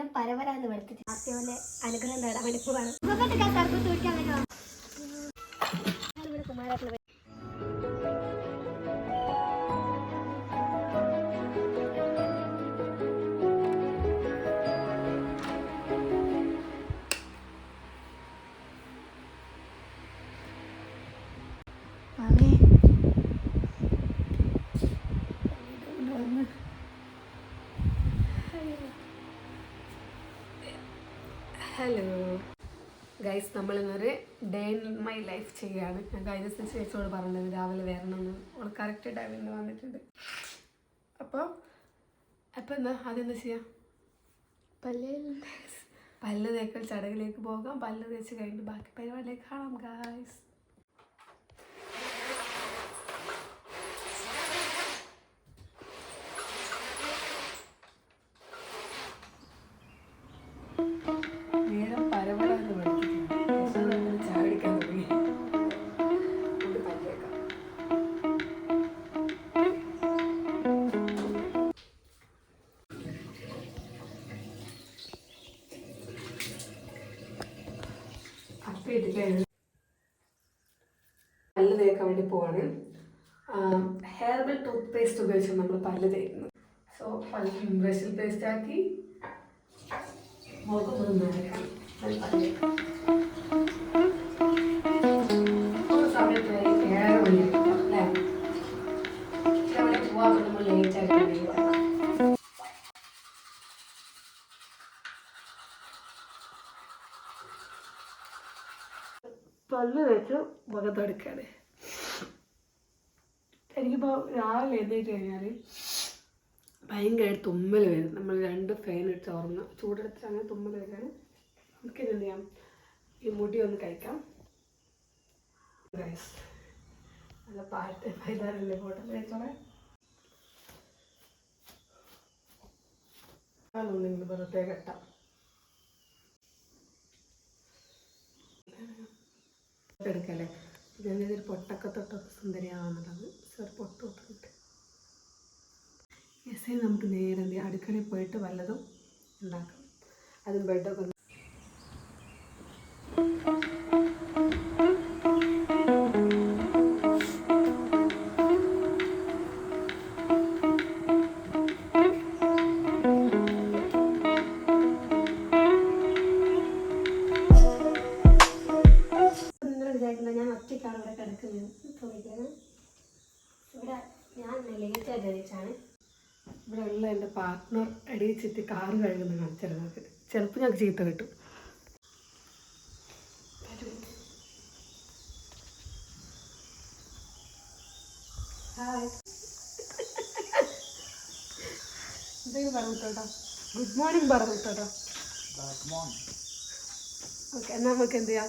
നേരം പരവരാന്ന് വെളുത്തിട്ട് ആദ്യമല്ലേ അനുഗ്രഹം നേടാൻ വേണ്ടി പോവാണ്. മുഖത്തൊക്കെ നമ്മളിന്നൊരു ഡേ ഇൻ മൈ ലൈഫ് ചെയ്യാണ്. ഞാൻ കഴിഞ്ഞ ദിവസം ചേച്ചിയോട് പറഞ്ഞത് രാവിലെ വരണമെന്ന് അവൾ കറക്റ്റ് ടൈമിൽ വന്നിട്ടുണ്ട്. അപ്പോൾ അപ്പോൾ എന്താ? എന്താ ചെയ്യാം? പല്ല് തേക്കൽ ചടങ്ങിലേക്ക് പോകാം. പല്ല് തേച്ച് കഴിഞ്ഞിട്ട് ബാക്കി പരിപാടിയിലേക്ക് കാണാം ഗായ്സ് ബ്രഷിൽ പേസ്റ്റ് ആക്കി മുഖം സമയത്ത് ഏഴര മണിയായിരിക്കും അല്ലേ? അവിടെ പോവാൻ നമ്മൾ ലേറ്റ് ആയിട്ട് വീഴുക പല്ല് വെച്ച് മുഖത്തെടുക്കാണ് എനിക്കിപ്പോൾ രാവിലെ എഴുന്നേറ്റ് കഴിഞ്ഞാൽ ഭയങ്കര തുമ്മൽ വരും. നമ്മൾ രണ്ട് ഫാൻ ഇട്ട് ഉറങ്ങുക ചൂടെടുത്ത് അങ്ങനെ തുമ്മൽ വരികയാണ് നമുക്ക് എന്ത് ചെയ്യാം? ഈ മുടി ഒന്ന് കഴിക്കാം. നല്ല പാട്ട്? പൈതാരല്ലേ ഫോട്ടോ കഴിച്ചോളെ നിങ്ങൾ വെറുതെ കെട്ടാം. എടുക്കല്ലേ? ഇതൊരു പൊട്ടൊക്കെ തൊട്ടൊക്കെ സുന്ദരിയാണെന്നുള്ളത് സാർ പൊട്ട് തൊട്ടിട്ട് എസ് നമുക്ക് നേരെ അടുക്കളയിൽ പോയിട്ട് വല്ലതും ഉണ്ടാക്കാം. അതും ബെഡൊക്കെ കാറ് കഴുകുന്ന കാണിച്ചിരുന്നത് ചിലപ്പോൾ ഞങ്ങൾക്ക് ചീത്ത കിട്ടും. ഹായ് എന്തെങ്കിലും പറഞ്ഞു കേട്ടോ ഗുഡ് മോർണിംഗ് പറഞ്ഞു കേട്ടോ ഓക്കെ എന്നാൽ നമുക്ക് എന്ത് ചെയ്യാം?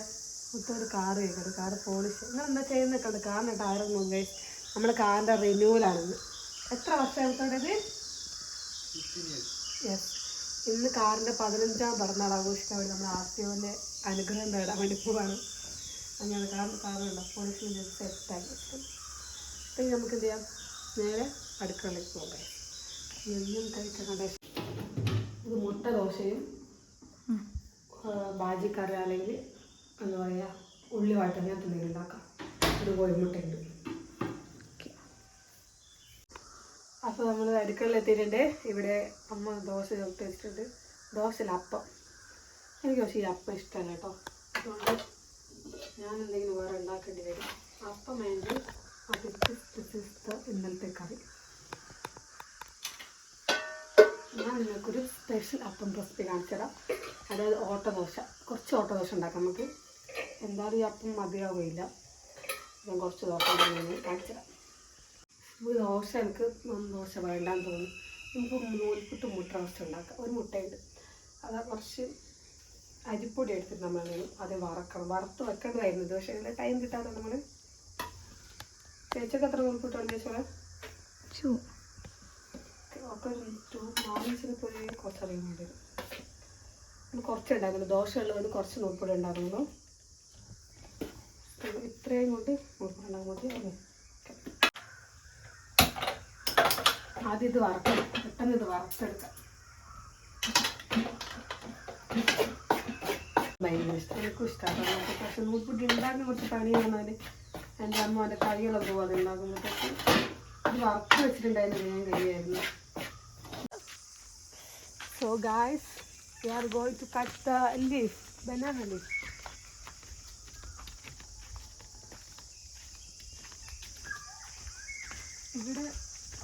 മൊത്തം കാറ് കേൾക്കണം കാറ് പോളിഷ് നിങ്ങൾ എന്താ ചെയ്യുന്നൊക്കെ കാറിന് ടയറൊന്നും ഗൈസ് നമ്മുടെ കാറിന്റെ റിന്യൂവലാണെന്ന് എത്ര വർഷമായിട്ടത് യെസ് ഇന്ന് കാറിന്റെ പതിനഞ്ചാം പിറന്നാൾ ആഘോഷിക്കാൻ വേണ്ടി നമ്മൾ ആർത്തിയോന്റെ അനുഗ്രഹം നേടാൻ വേണ്ടി പോവാണ്. അങ്ങനെ കാറിന് കാറുണ്ടോ പോളിഷിന് സെറ്റാക്കി അപ്പം ഇനി നമുക്ക് എന്ത് ചെയ്യാം? നേരെ അടുക്കളയിലേക്ക് പോകാം എന്നും കഴിക്കണ്ട. കണ്ടേ ഇത് മുട്ട ദോശയും ബാജിക്കറി അല്ലെങ്കിൽ എന്താ പറയുക ഉള്ളി വാട്ട ഞാൻ എന്തെങ്കിലും ഉണ്ടാക്കാം ഒരു കോഴിമുട്ടയുണ്ട്. അപ്പോൾ നമ്മൾ അടുക്കളയിൽ എത്തിയിട്ടുണ്ട്. ഇവിടെ അമ്മ ദോശ ചുട്ട് വെച്ചിട്ടുണ്ട്. ദോശയിൽ അപ്പം. എനിക്ക് പക്ഷേ ഈ അപ്പം ഇഷ്ടമല്ല കേട്ടോ. അതുകൊണ്ട് ഞാൻ എന്തെങ്കിലും വേറെ ഉണ്ടാക്കേണ്ടി വരും. അപ്പം വേണ്ടി അതിഥിസ്ഥ ഇന്നലത്തെ കറി. ഞാൻ നിങ്ങൾക്കൊരു സ്പെഷ്യൽ അപ്പം റെസിപ്പി കാണിച്ചു തരാം. അതായത് ഓട്ടദോശ. കുറച്ച് ഓട്ടദോശ ഉണ്ടാക്കാം നമുക്ക്. എന്തായാലും ഈ അപ്പം മതിയാവുകയില്ല. ഞാൻ കുറച്ച് ദോശ കാണിച്ചു തരാം. ഒരു ദോശ എനിക്ക് ദോശ വേണ്ടാന്ന് തോന്നി നമുക്ക് നൂൽപുട്ട് മുട്ട റോസ്റ്റ് ഉണ്ടാക്കാം. ഒരു മുട്ടയുണ്ട്. അത് കുറച്ച് അരിപ്പൊടി എടുത്തിട്ട് നമ്മൾ അത് വറക്കണം. വറുത്ത് വെക്കേണ്ടതായിരുന്നു ദോശ പക്ഷേ ടൈം കിട്ടാതെ നമ്മൾ ചേച്ചൊക്കെ എത്ര നൂൽപുട്ടുണ്ട് ചേച്ചോളെ ഒക്കെ ഒരു ടു കുറച്ചറിയാൻ വേണ്ടി. വരും കുറച്ച് ദോശ ഉള്ളത് കുറച്ച് നൂൽപ്പൊടി ഉണ്ടായിരുന്നു. ഇത്രയും കൊണ്ട് നൂൽപ്പൊടി ഉണ്ടാകുമ്പോൾ മതി അതെ ആദ്യം ഇത് വറുത്തെടുക്കാം പെട്ടെന്ന് ഇത് വറുത്തെടുക്കാം. ഭയങ്കര ഇഷ്ടം. എനിക്കും ഇഷ്ടമാണ് പക്ഷെ നൂൽപുട്ടി ഉണ്ടാക്കുന്ന കുറച്ച് പണി വന്നാൽ എന്റെ അമ്മ എന്റെ കൈകളൊക്കെ അത് ഉണ്ടാക്കുമ്പോഴത്തേക്ക് ഇത് വറുത്ത് വെച്ചിട്ടുണ്ടായിരുന്നു ഞാൻ കഴിയായിരുന്നു. So guys we are going to cut the leaf banana leaf ഇവിടെ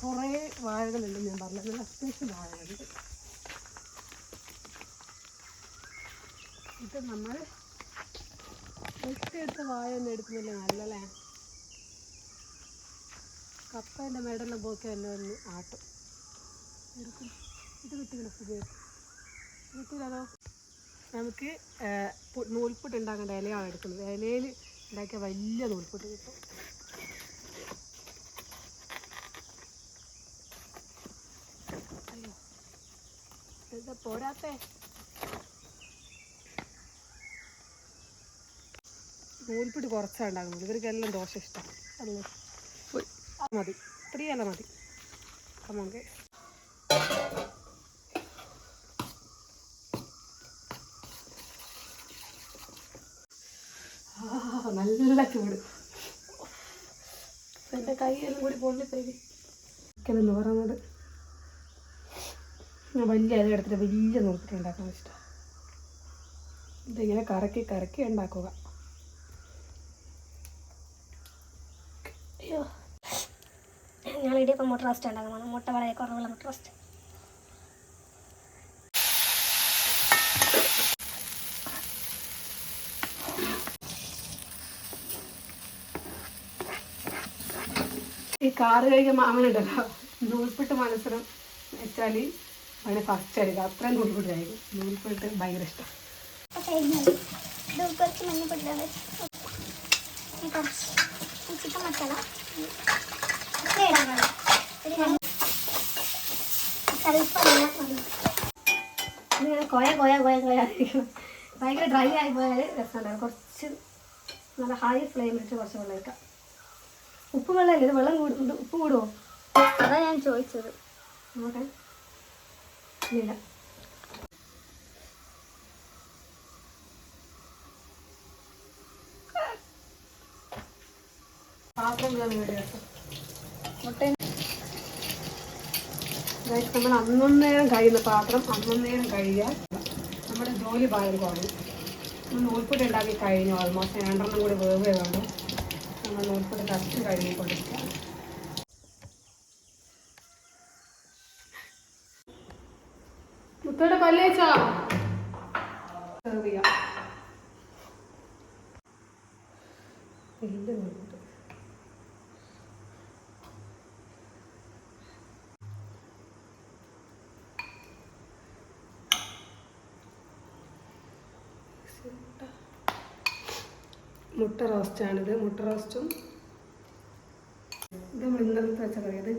കുറേ വാഴകളുണ്ട് ഞാൻ പറഞ്ഞത്. അത്യാവശ്യം വാഴകളുണ്ട്. ഇത് നമ്മൾ വെട്ടിയെടുത്ത വാഴ ഒന്നും എടുക്കുന്നില്ല. നല്ലല്ലേ കപ്പേന്റെ മേടെല്ലാം പോക്കി എല്ലാം ഒന്ന് ആട്ടും. എടുക്കും. ഇത് കിട്ടിക്കണം സുഖം കിട്ടില്ലല്ലോ നമുക്ക് നൂൽപ്പുട്ട് ഉണ്ടാക്കേണ്ട ഇലയാണ് എടുക്കുന്നത്. ഇലയിൽ ഉണ്ടാക്കിയ വലിയ നൂൽപുട്ട് കിട്ടും. എന്താ പോരാത്തേ നൂൽപ്പിട്ട് കുറച്ചാണ് ഉണ്ടാകുന്നത് ഇവർക്കെല്ലാം ദോശ ഇഷ്ടം. അല്ലേ? മതി. ഇത്രയല്ല മതി. നമുക്ക് നല്ല ചൂട്. എന്റെ കൈയെല്ലാം കൂടി പൊള്ളിത്തേക്ക് എന്ന് പറയുന്നത് ഞാൻ വലിയ ഇല എടുത്തിട്ട് വലിയ നൂൽപ്പിട്ട് ഉണ്ടാക്കാൻ ഇഷ്ടം. ഇതിങ്ങനെ കറക്കി കറക്കി ഉണ്ടാക്കുക. അയ്യോ. ഇടിയപ്പം മുട്ട റോസ്റ്റ് ഉണ്ടാക്കാൻ പോകണം മുട്ട വളരെ കുറവുള്ള മുട്ട റോസ്റ്റ് ഈ കാറ് കഴിക്കാൻ മാമനുണ്ടല്ലോ നൂൽപ്പിട്ട് മനസ്സിലും വെച്ചാൽ അവനെ ഫസ്റ്റ് എടുക്കുക അത്രയും നൂൽപ്പിട്ടായിരിക്കും നൂൽപ്പൊട്ട് ഭയങ്കര ഇഷ്ടം. കുറച്ച് മഞ്ഞപ്പൊടിയാണ് കുറച്ച് ചിക്കൻ മസാല. ഇങ്ങനെ കൊയ കൊയ കൊയ കൊയ ഭയങ്കര ഡ്രൈ ആയി പോയാൽ രസമുണ്ടാകും കുറച്ച് നല്ല ഹൈ ഫ്ലെയിമിലിട്ട് കുറച്ച് വെള്ളം വയ്ക്കാം ഉപ്പ് വെള്ളമല്ലേ? ഇത് വെള്ളം കൂടുന്നുണ്ട് ഉപ്പ് കൂടുമോ അതാണ് ഞാൻ ചോദിച്ചത്. നോക്കേ ഇല്ല. പാത്രം നമ്മൾ അന്നേരം കഴിയുന്ന പാത്രം അന്നേരം കഴുകിയാൽ നമ്മുടെ ജോലി ഭാരം കുറയും. നമ്മൾ നൂൽപ്പൊടി ഉണ്ടാക്കി കഴിഞ്ഞു ഓൾമോസ്റ്റ് രണ്ടെണ്ണം കൂടി വേവേ വേണം നമ്മൾ നൂൽപ്പൊടി കറക്റ്റ് കഴുകി കൊടുക്കുക മുത്തോടെ പല്ലേച്ചാ സെർവ് മുട്ട റോസ്റ്റാണിത് മുട്ട റോസ്റ്റും ഇത് നമ്മൾ ഇന്നലത്തെ വെച്ച കറി ഇത്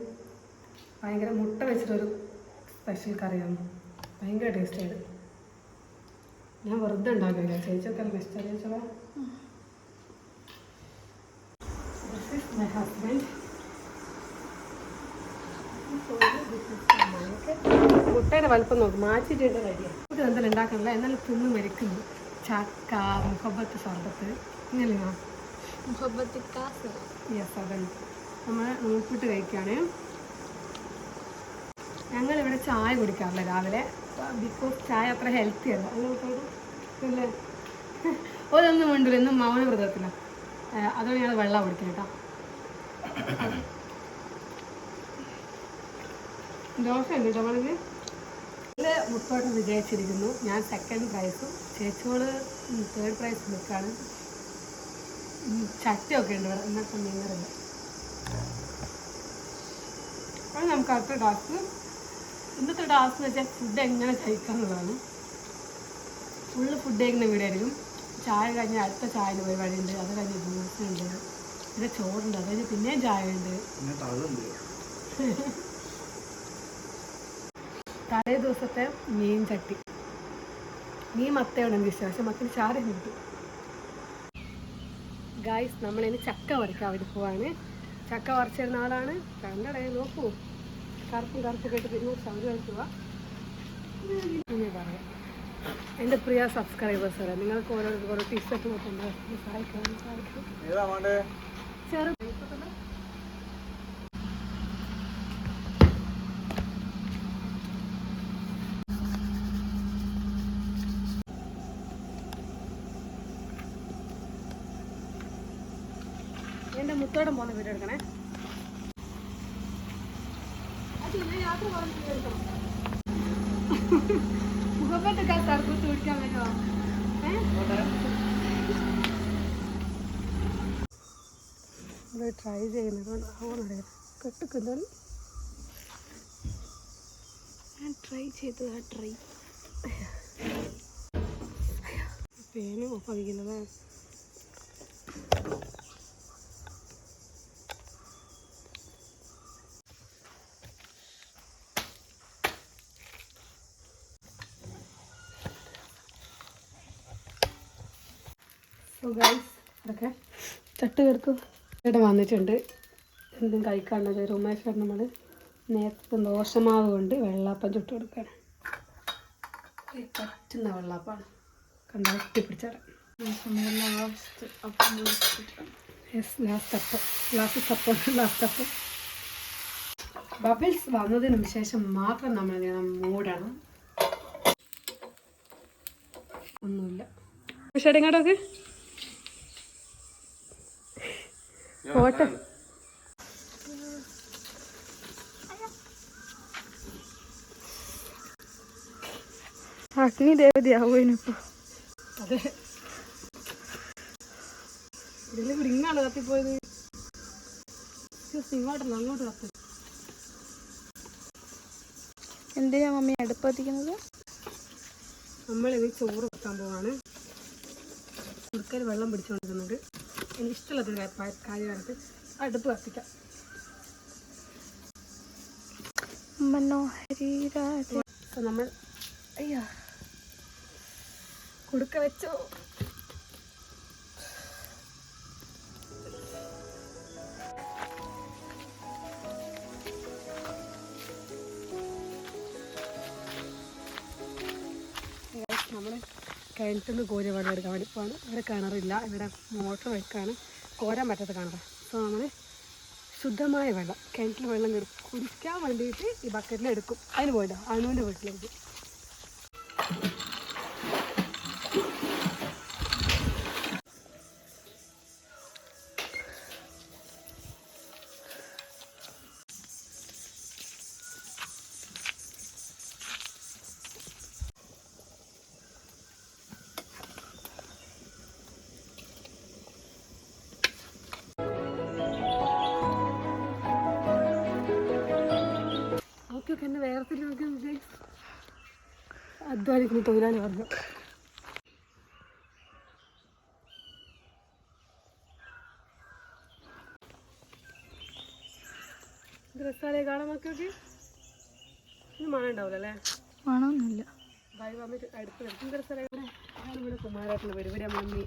ഭയങ്കര മുട്ട വെച്ചിട്ടൊരു സ്പെഷ്യൽ കറിയാണ്. ഭയങ്കര ടേസ്റ്റാണ് ഞാൻ വെറുതെ ഉണ്ടാക്കില്ല ചേച്ചിയൊക്കെ ഇഷ്ടം ചേച്ചോ ദിസ് ഈസ് മൈ ഹസ്ബൻഡ് മുട്ടയുടെ വലുപ്പം നോക്കും. മാച്ചിട്ടുണ്ട് റെഡിയാണ് ഇത് എന്തെങ്കിലും ഉണ്ടാക്കണില്ല എന്നാലും തിന്ന് മരിക്കുന്നു ചക്ക മുഹബത്ത് സർബത്ത്. ഇങ്ങനെയാ യെസ് അതെ. നമ്മൾ നൂൽപ്പിട്ട് കഴിക്കുകയാണ്. ഞങ്ങളിവിടെ ചായ കുടിക്കാറില്ല രാവിലെ. ബിക്കോസ് ചായ അത്ര ഹെൽത്തി അല്ല. അല്ലേ ഉണ്ടല്ലോ ഇന്ന് മൗന വ്രതത്തില്ല അതുകൊണ്ട് ഞങ്ങൾ വെള്ളം കുടിക്കണം കേട്ടോ ദോശ ഉണ്ട് കേട്ടോ ഇതിൽ മുത്തോട്ടം വിജയിച്ചിരിക്കുന്നു ഞാൻ സെക്കൻഡ് പ്രൈസും ചേച്ചോൾ തേർഡ് പ്രൈസ് നിൽക്കുകയാണ് ചട്ടിയൊക്കെ ഉണ്ട് ഇവിടെ. ഇന്നത്തെ മീനറില്ല അത് നമുക്ക് അടുത്ത ടാസ്ക് ഇന്നത്തെ ടാസ്ക് എന്ന് വെച്ചാൽ ഫുഡ് എങ്ങനെ കഴിക്കാന്നുള്ളതാണ് ഫുള്ള് ഫുഡ് കഴിക്കുന്ന വീടായിരിക്കും. ചായ കഴിഞ്ഞ് അടുത്ത ചായന്റെ പരിപാടിയുണ്ട്. അത് കഴിഞ്ഞ് ഉണ്ട് പിന്നെ ചോറുണ്ട്. അത് കഴിഞ്ഞ് പിന്നെയും ചായ ഉണ്ട് തലേ ദിവസത്തെ മീൻ ചട്ടി. മീൻ മത്തയാണ് എനിക്ക് ഇഷ്ടം പക്ഷെ മത്തിന് ചാരം കിട്ടും. ഗായ്സ് നമ്മളിനി ചക്ക വരയ്ക്കാൻ വേണ്ടി പോവാണ്. ചക്ക പറിച്ചിരുന്ന ആളാണ്. കണ്ടടേ നോക്കൂ. കറുപ്പും കറുപ്പ് കേട്ട് പിന്നെ സൗണ്ട് കളിക്കുക. പറയാം. എന്റെ പ്രിയ സബ്സ്ക്രൈബേഴ്സ് വരെ നിങ്ങൾക്ക് ഓരോരുത്തർ ഓരോ ടീഷർട്ട് കൊടുക്കുന്നത് സഹായിക്കാൻ സഹായിക്കും. ഏതാ വേണ്ടേ? ചെറു എന്റെ മുത്തോടം പോകുന്ന വീട് എടുക്കണേ മുഖപ്പെട്ടൊക്കെ സർബത്ത് കുടിക്കാൻ പറ്റുമോ ഏഹ് ട്രൈ ചെയ്യുന്നത് ആവുന്നറിയാം കെട്ടുക്കുന്നത് ഞാൻ ട്രൈ ചെയ്തു ട്രൈ പേന് ഒപ്പിക്കുന്നത് ചട്ട് കിടക്കും ഇവിടെ വന്നിട്ടുണ്ട്. എന്തും കഴിക്കാണ്ടത് റുമേശ്വർ നമ്മൾ നേരത്തെ ദോശമാവ് കൊണ്ട് വെള്ളാപ്പം ചുട്ട് കൊടുക്കുകയാണ് പറ്റുന്ന വെള്ളാപ്പാണ്. കണ്ട? ഒട്ടിപ്പിടിച്ചാറ് last appam last last bubbles വന്നതിനും ശേഷം മാത്രം നമ്മൾ ചെയ്യണം മൂടണം. ഒന്നുമില്ല. പക്ഷേ ഇങ്ങോട്ടൊക്കെ. പോട്ടെ. അഗ്നി ദേവതയാവോ ഇനിയിപ്പോ അതെ. ഇതിൽ ഇങ്ങാണ് കത്തിപ്പോയത്. ഇങ്ങോട്ടല്ല അങ്ങോട്ട് കത്തി. എന്തിനാ മമ്മി അടുപ്പത്തിക്കുന്നത് നമ്മളിത് ചോറ് വെക്കാൻ പോവാണ്. കുടുക്കൽ വെള്ളം പിടിച്ചുകൊണ്ടിരുന്നത് എനിക്ക് ഇഷ്ടമുള്ളത് കാര്യമായിട്ട് അടുപ്പ് കത്തിക്കാം. മനോഹരി നമ്മൾ അയ്യാ കൊടുക്ക വെച്ചോ. നമ്മൾ കിണറ്റിൽ നിന്ന് കോരി വെള്ളം എടുക്കാൻ വേണ്ടി പോവാണ് ഇവിടെ കിണറില്ല. ഇവിടെ മോട്ടർ വെക്കാണ്. കോരാൻ പറ്റാത്ത കിണറ്. സോ നമ്മൾ ശുദ്ധമായ വെള്ളം കിണറ്റിൽ വെള്ളം കുടിക്കാൻ വേണ്ടിയിട്ട് ഈ ബക്കറ്റിൽ എടുക്കും. അതിന് പോയിട്ടോ? അനുവിന്റെ വീട്ടിലേക്ക്. അധ്വാനിക്കുന്ന തൊഴിലാളി പറഞ്ഞു. ഡ്രസ്സാലേ കാണാൻ നോക്കിയൊക്കെ ഇത് മണം ഉണ്ടാവില്ല അല്ലേ? മണമൊന്നുമില്ല. ഇവിടെ കുമാരായിട്ടുള്ള വരും. ഇവിടെ മമ്മി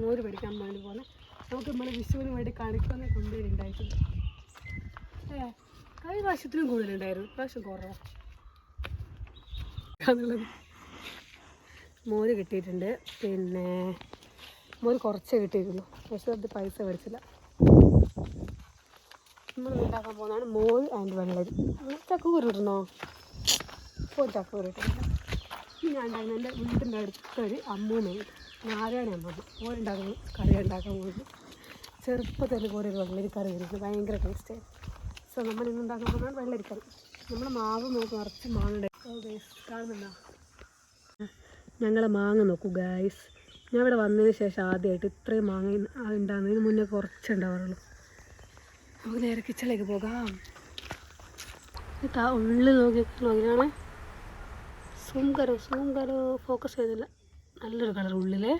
മോര് പഠിക്കാൻ വേണ്ടി പോലെ. നമുക്ക് നമ്മളെ വിഷുവിന് വേണ്ടി കാണിക്കുന്ന കൊണ്ടുവരുന്നുണ്ടായിട്ടുണ്ട് ഏ കഴിഞ്ഞ പ്രാവശ്യത്തിനും കൂടുതലുണ്ടായിരുന്നു. പ്രാവശ്യം കുറവാണ് മോര് കിട്ടിയിട്ടുണ്ട്. പിന്നെ മോര് കുറച്ചേ കിട്ടിയിട്ടുള്ളൂ. പക്ഷേ അത് പൈസ മേടിച്ചില്ല. നമ്മൾ ഉണ്ടാക്കാൻ പോകുന്നതാണ് മോര് ആൻഡ് വെള്ളരി. ചക്കൂര് ഇടണോ ഇപ്പോൾ ചക്കൂര് ഇട്ടില്ല ഞാൻ ഉണ്ടാക്കുന്ന എന്റെ വീട്ടിന്റെ അടുത്തൊരു അമ്മൂമ്മയുണ്ട് നാരായണ അമ്മ ഓരുണ്ടാക്കുന്നു കറി ഉണ്ടാക്കാൻ പോകുന്നു. ചെറുപ്പത്തിൽ പോലെ ഒരു വെള്ളരി കറി വരുന്നത് ഭയങ്കര ടേസ്റ്റ് സോ നമ്മൾ ഇന്ന് ഉണ്ടാക്കാൻ പോകുന്നതാണ് വെള്ളരിക്കറി. നമ്മൾ മാവ് നോക്കി നിറച്ച് മാങ്ങ കാണുന്നുണ്ടോ? ഞങ്ങളെ മാങ്ങ നോക്കൂ ഗായ്സ് ഞാൻ ഇവിടെ വന്നതിന് ശേഷം ആദ്യമായിട്ട് ഇത്രയും മാങ്ങ ഉണ്ടാകുന്നതിന് മുന്നേ കുറച്ചുണ്ടാവാറുള്ളൂ നമുക്ക് നേരെ കിച്ചണിലേക്ക് പോകാം. ഉള്ളിൽ നോക്കി നോക്കിയാണ് സൂം കരോ ഫോക്കസ് ചെയ്തില്ല. നല്ലൊരു കളർ ഉള്ളിലെ.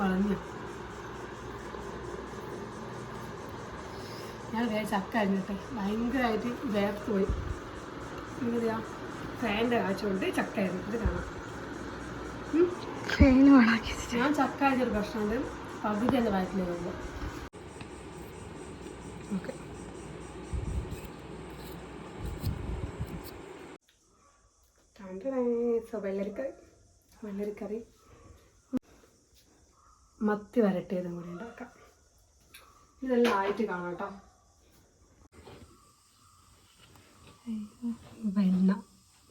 വളഞ്ഞു മതിയായ ചക്ക അരിഞ്ഞിട്ട് ഭയങ്കരമായിട്ട് വേർത്ത് പോയി എന്താ ഫാനിന്റെ കാച്ചുകൊണ്ട് ചക്ക അരിഞ്ഞിട്ട് കാണാം. ഞാൻ ചക്ക അരിഞ്ഞൊരു പ്രശ്നമുണ്ട്. പകുതി എന്റെ വയറ്റിൽ വരുമ്പോൾ ഓക്കെ. സോ വെള്ളരിക്കറി. മത്തി വരട്ടിയതും കൂടി ഉണ്ടാക്കാം. ഇതെല്ലാം ആയിട്ട് കാണാം കേട്ടോ. വെണ്ണ.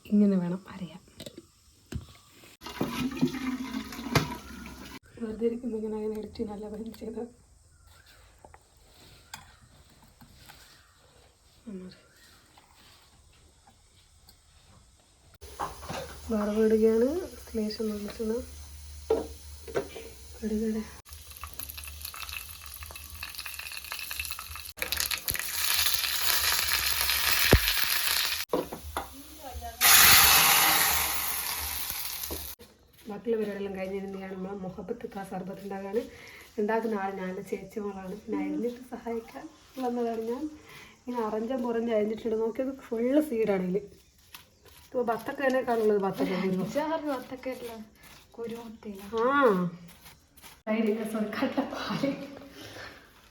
ഇങ്ങനെ വേണം അറിയാം വെറുതെ ഇരിക്കുമ്പോൾ ഇങ്ങനെ അങ്ങനെ എഡിറ്റ് നല്ല വെള്ളം ചെയ്ത്. വറവിടുകയാണ്. നിർമ്മിച്ചത് ഇടുകയുടെ ബാക്കിയുള്ള പരിപാടിയെല്ലാം കഴിഞ്ഞിരുന്നെയാണ് നമ്മൾ മുഹബത്ത് കാ സർബത്ത് ഉണ്ടാകാൻ ഉണ്ടാക്കുന്ന ആൾ ഞാൻ ചേച്ചി മോളാണ് പിന്നെ അരിഞ്ഞിട്ട് സഹായിക്കാൻ ഉള്ളതെന്ന് പറഞ്ഞാൽ ഇങ്ങനെ അറഞ്ചം പുറഞ്ഞ് അരിഞ്ഞിട്ടുണ്ട് നോക്കിയത് ഫുള്ള് സീഡാണെങ്കിൽ ഇപ്പോൾ ബത്തക്ക കുരുവ ബത്തക്ക കുരുമുത്തില്ല ആ. സൈഡിൽ സോറി കട്ടപ്പാൽ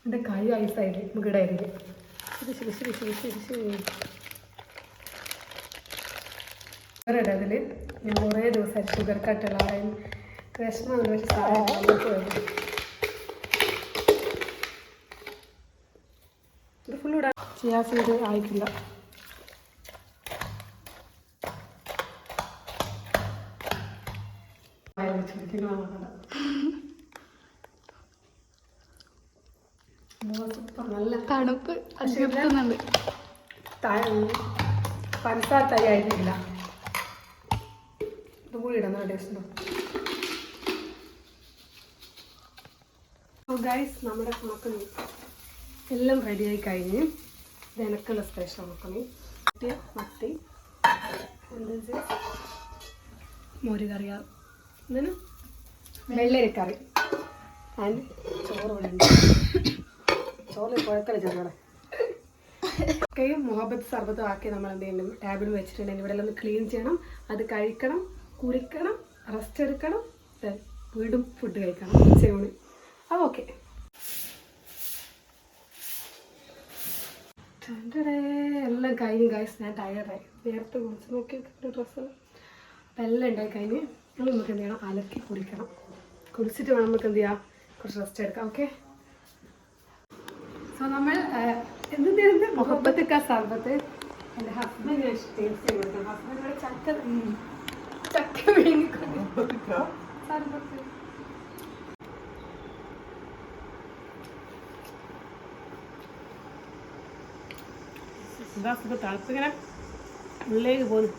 എന്റെ കൈ ഐസായിട്ട് ഇടയിൽ ശരി ശരി ശരി ശരി ശരി. ഇടതിൽ ഞാൻ കുറേ ദിവസമായി ഷുഗർ കട്ടുള്ള വിഷമം ഒരു സാധനം ഇത് ഫുൾ ഇടാൻ ചെയ്യാൻ ചെയ്ത് ആയിട്ടില്ല. നല്ല തണുപ്പ് പഞ്ചസാര തൈ ആയിട്ടില്ല കൂടി ഇടാം നല്ല ടേസ്റ്റ് ഉണ്ടാവും ഗൈസ് നമ്മുടെ ഉണക്കമീൻ എല്ലാം റെഡിയായി കഴിഞ്ഞ് ഇത് എനക്കുള്ള സ്പെഷ്യൽ ഉണക്കമീൻ മത്തി മത്തി മോരുകറിയ. മോര് കറിയാ എന്തിനു വെള്ളരിക്കറി ആൻഡ് ചോറ് വേണ്ട ചോറ് കുഴക്കല ചോറോടെ ഒക്കെയും മുഹബത്ത് സർബത്തും ആക്കി നമ്മൾ എന്ത് ചെയ്യണം ടാബിൽ വെച്ചിട്ടുണ്ടെങ്കിൽ ഇവിടെ ഒന്ന് ക്ലീൻ ചെയ്യണം. അത് കഴിക്കണം. കുളിക്കണം റെസ്റ്റ് എടുക്കണം വീണ്ടും ഫുഡ് കഴിക്കണം. ഉച്ചയൂണ്. അത് ഓക്കെ എല്ലാം കഴിഞ്ഞു ഗൈസ് ഞാൻ ടയർഡായി നേരത്തെ കുളിച്ച് നോക്കി ഡ്രസ്സ് അപ്പം എല്ലാം ഉണ്ടായി കഴിഞ്ഞ് നമ്മൾ നമുക്ക് എന്ത് ചെയ്യണം? അലക്കി കുളിക്കണം കുളിച്ചിട്ട് വേണം നമുക്ക് എന്ത് ചെയ്യാം? കുറച്ച് റെസ്റ്റ് എടുക്കാം ഓക്കെ സോ നമ്മൾ എന്ത് മുഹബത്ത് സർബത്ത്. എന്റെ ഹസ്ബൻഡ് ടേസ്റ്റ് ചെയ്ത് കൊടുക്കണം ഹസ്ബൻഡിനോട് ചക്ക ഉം, ചക്ക വിഴുങ്ങിക്കൊണ്ട് സർബത്ത് എന്താ സുഖം തണുപ്പിങ്ങനെ ഉള്ളിലേക്ക് പോകുന്നു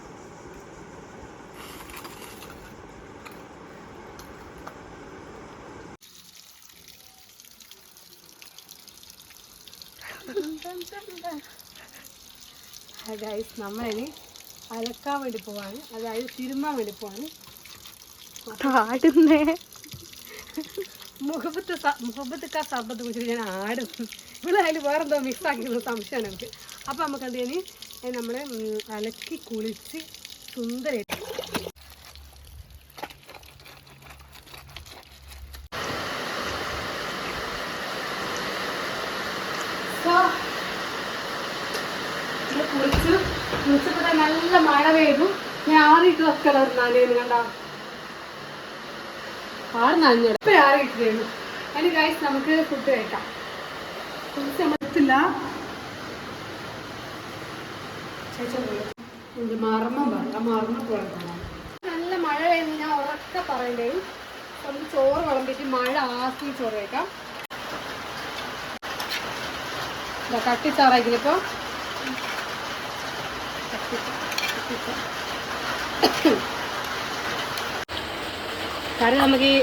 ഗൈസ് നമ്മളിനി അലക്കാൻ വേണ്ടി പോവാണ്. അതായത് തിരുമ്മാൻ വേണ്ടി പോവാണ്. ആടുന്നേ മുഹബത്ത് മുഹബത്തുക്കാർ സർബത്ത് കുറിച്ച് ഞാൻ ആടും. ഇവിടെ അതിൽ വേറെന്തോ മിക്സ് ആക്കിയത് സംശയമാണ് എനിക്ക് അപ്പോൾ നമുക്ക് എന്ത് ചെയ്യാൻ നമ്മൾ അലക്കി കുളിച്ച് സുന്ദരമായിട്ട് കുളിച്ച് കുളിച്ച് കുളിച്ചപ്പോൾ നല്ല മഴ പെയ്തു. ഞാൻ ആറിട്ട് വെക്കണം നനയുന്നു കണ്ടാ? ആറ് നനഞ്ഞു ഇപ്പം അതിന് ഗൈസ് നമുക്ക് ഫുഡ് കഴിക്കാം. പോലെ കാണാം. നല്ല മഴ പെയ്യുന്നു ഞാൻ ഉറക്കെ പറയണ്ടേ. നമുക്ക് ചോറ് വിളമ്പിട്ട് മഴ ആക്കി ചോറ് കഴിക്കാം. ഇതാ കട്ടിച്ചാറായിരിക്കില്ല കറി നമുക്ക് ഈ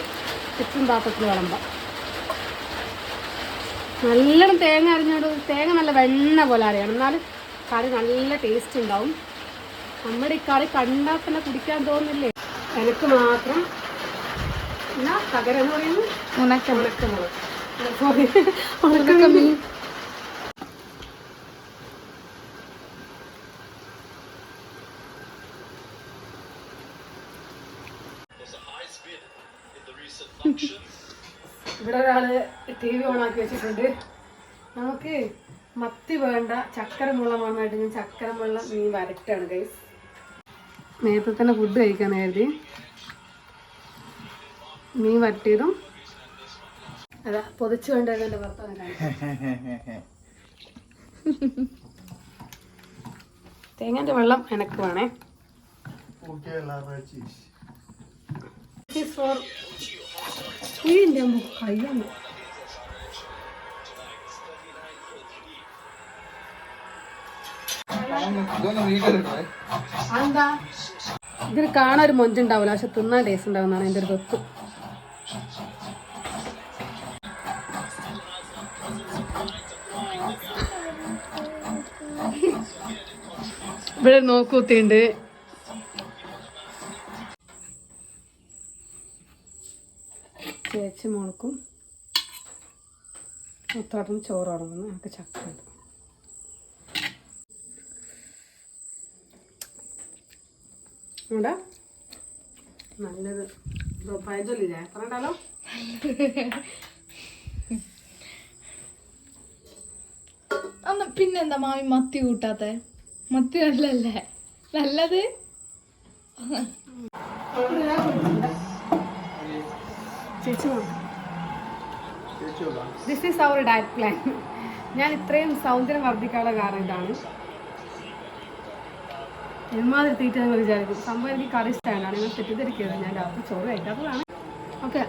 ചുറ്റും പാത്രത്തിൽ വിളമ്പാം. നല്ലോണം തേങ്ങ അരിഞ്ഞോട് തേങ്ങ നല്ല വെണ്ണ പോലെ അറിയണം എന്നാലും കറി നല്ല ടേസ്റ്റ് ഉണ്ടാവും. നമ്മുടെ ഈ കറി കണ്ടാൽ തന്നെ കുടിക്കാൻ തോന്നില്ലേ? എനിക്ക് മാത്രം. എന്നാ പകരം എന്ന് പറയുന്നത്? ഉണക്കം ഉണക്കമുളക്. സോറി ഉണക്കമീൻ. ഇവിടെ ഒരാൾ ടി വി ഓൺ ആക്കി വെച്ചിട്ടുണ്ട്. നമുക്ക് മത്തി വേണ്ട ചക്കര മുള്ള വേണമായിട്ട് ഞാൻ ചക്കര മുള്ള മീൻ വരട്ടാണ് ഗൈസ് നേരത്തെ തന്നെ ഫുഡ് കഴിക്കാൻ കരുതി. മീൻ വരട്ടിയതും അതാ പൊതിച്ചു കൊണ്ടുവരുന്ന എന്റെ ഭർത്താവ് തേങ്ങന്റെ വെള്ളം എനക്ക് വേണേ. ഫോർ ഇതിന്റെ കയ്യാണ് എന്താ? ഇതിന് കാണാൻ ഒരു മൊഞ്ചുണ്ടാവില്ല. പക്ഷെ തിന്നാൻ ടേസ്റ്റ് ഉണ്ടാവുന്നതാണ് എന്റെ ഒരു വെപ്പ് ഇവിടെ നോക്കൂത്തിണ്ട് മുത്തോട്ടം ചോറ് ഉറങ്ങുന്നു നമുക്ക് ചക്ക ഉണ്ട്. ഇവിടെ നല്ലത്. പഴഞ്ചൊല്ലില്ലേ? പറഞ്ഞാലോ അന്ന് പിന്നെന്താ മാമി മത്തി കൂട്ടാത്ത? മത്തി നല്ലല്ലേ നല്ലത്? ചേച്ചി this is our diet plan ഞാൻ ഇത്രയും സൗന്ദര്യം വർദ്ധിക്കാനുള്ള കാരണം ഇതാണ്. എന്മാതിരി തീറ്റ നിങ്ങൾ വിചാരിക്കും. സംഭവം എനിക്ക് കറി ഇഷ്ടമാണ് നിങ്ങൾ തെറ്റിദ്ധരിക്കരുത്. ഞാൻ രാത്രി ചോറ് കഴിക്കാത്തതാണ്. ഓക്കെ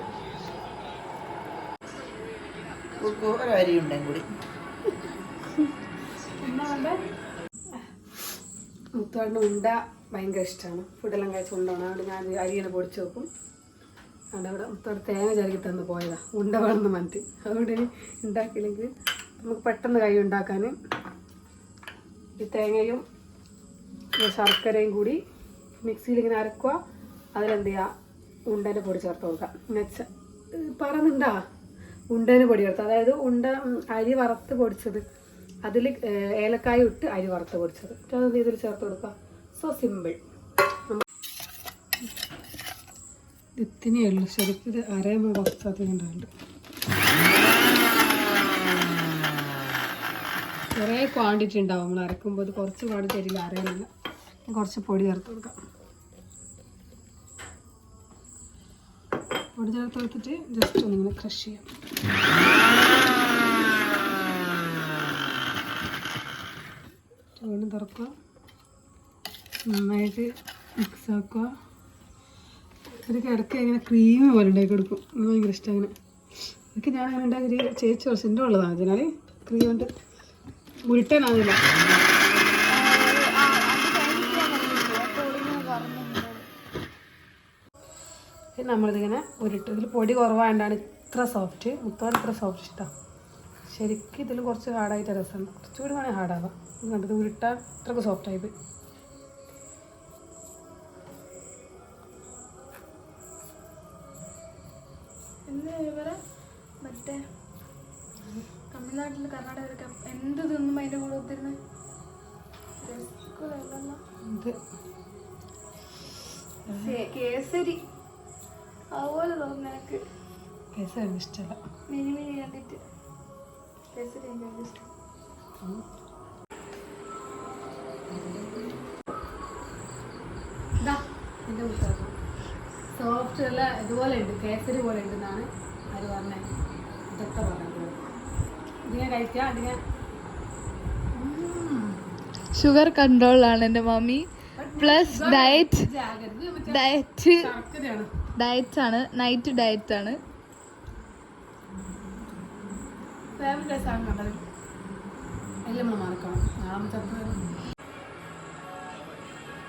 മുത്തുവാടിന് ഉണ്ട ഭയങ്കര ഇഷ്ടമാണ് ഫുഡെല്ലാം കഴിച്ച് കൊണ്ടാണ് അതുകൊണ്ട് ഞാൻ അരിയെല്ലാം പൊടിച്ച് വെക്കും. അവിടെ അവിടെ മൊത്തം തേങ്ങ തന്ന് പോയതാ ഉണ്ട വളർന്ന് മന്തി ഇനി ഉണ്ടാക്കിയില്ലെങ്കിൽ നമുക്ക് പെട്ടെന്ന് കൈ ഉണ്ടാക്കാൻ ഈ തേങ്ങയും ശർക്കരയും കൂടി മിക്സിയിൽ ഇങ്ങനെ അരക്കുക. അതിലെന്ത് ചെയ്യുക ഉണ്ടേന്റെ പൊടി ചേർത്ത് കൊടുക്കുക. മെച്ച പറന്നുണ്ടാ? ഉണ്ടേന്റെ പൊടി ചേർത്ത്. അതായത് ഉണ്ട അരി വറുത്ത് പൊടിച്ചത്. അതിൽ ഏലക്കായ ഇട്ട് അരി വറുത്ത് പൊടിച്ചത്. എന്നിട്ട് അത് ചേർത്ത് കൊടുക്കുക. സോ സിമ്പിൾ ഇത്തിനേ ഉള്ളൂ. ശരിക്കും ഇത് അരയുമ്പോൾ കുറച്ചധികം കുറേ ക്വാണ്ടിറ്റി ഉണ്ടാവും. നമ്മൾ അരക്കുമ്പോൾ ഇത് കുറച്ച് ക്വാണ്ടിറ്റി ആയിരിക്കും. അരയുന്നില്ല കുറച്ച് പൊടി ചേർത്ത് കൊടുക്കാം. പൊടി ചേർത്ത് കൊടുത്തിട്ട് ജസ്റ്റ് ഒന്നിങ്ങനെ ക്രഷ് ചെയ്യാം. വീണ്ടും തുറക്കുക നന്നായിട്ട് മിക്സ് ആക്കുക. ഇടയ്ക്ക് ഇടയ്ക്ക് ഇങ്ങനെ ക്രീം പോലെ ഉണ്ടാക്കി കൊടുക്കും. ഭയങ്കര ഇഷ്ടം അങ്ങനെ. ഞാൻ അങ്ങനെ ഉണ്ടാക്കി ചേച്ചി കുറച്ച് എന്റെ ഉള്ളതാണ് അതിനാൽ ക്രീം കൊണ്ട് ഉരുട്ടാനാവില്ല. നമ്മളിതിങ്ങനെ ഉരുട്ട്. ഇതിൽ പൊടി കുറവായതുകൊണ്ടാണ് ഇത്ര സോഫ്റ്റ് മുത്തോട് ഇത്ര സോഫ്റ്റ് ഇഷ്ടം. ശരിക്കും ഇതിൽ കുറച്ച് ഹാർഡായിട്ട് രസമുണ്ട് കുറച്ചുകൂടി വേണമെങ്കിൽ ഹാർഡാവാം കണ്ടത് ഉരുട്ടാൻ ഇത്രക്ക് സോഫ്റ്റ് ആയിപ്പോയി ഇവരെ മറ്റേ തമിഴ്നാട്ടിൽ കർണാടക എന്ത് തിന്നും അതിന്റെ കൂടെ ഒത്തിരുന്ന്? കേസരി. അതുപോലെ തോന്നുന്നു എനിക്ക് കേസരി ഇഷ്ടമല്ല മിനി മിനി കണ്ടിട്ട്. കേസരി എനിക്ക് ഇഷ്ടം. സോഫ്റ്റ് അല്ല ഇതുപോലെ ഉണ്ട്. കേസരി പോലെ ഉണ്ടെന്നാണ് അത് പറഞ്ഞത് ഇതൊക്കെ പറഞ്ഞത്. ഇതിനെ കഴിക്കുക അതിനെ ഷുഗർ കൺട്രോളാണ് എന്റെ mummy. Plus diet diet diet ആണ്. നൈറ്റ് ഡയറ്റ് ആണ്.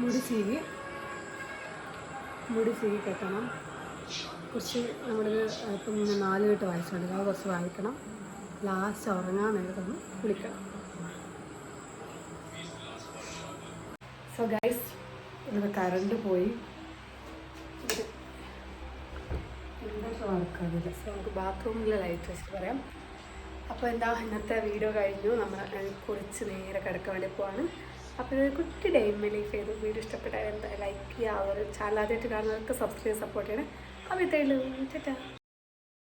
മുടി ചീകി മുടി ചീകി കെട്ടണം. കുറച്ച് നമ്മളിത് ഇപ്പം നാല് കെട്ട് വായിച്ചുണ്ട് അത് കുറച്ച് വായിക്കണം. ലാസ്റ്റ് ഉറങ്ങാൻ നേരത്തൊന്ന് കുളിക്കണം സോ ഗൈസ് ഇവിടെ കറണ്ട് പോയി. സോ നമുക്ക് ബാത്റൂമിലെ ലൈറ്റ് വെച്ചിട്ട് പറയാം. അപ്പോൾ എന്താ ഇന്നത്തെ വീഡിയോ കഴിഞ്ഞു. നമ്മൾ കുറച്ച് നേരെ കിടക്കാൻ വേണ്ടി പോവാണ്. അപ്പോൾ ഇതൊരു കുട്ടി ഡെയിൻ ലൈഫ് ചെയ്തു വീഡിയോ ഇഷ്ടപ്പെട്ടാൽ എന്താ ലൈക്ക് ചെയ്യുക? ഒരു ചാനൽ ആദ്യമായിട്ട് കാണുന്നവർക്ക് സബ്സ്ക്രൈബ് സപ്പോർട്ട് ചെയ്യണം. അപ്പോൾ ഇത്രയുള്ളൂ ചേട്ടാ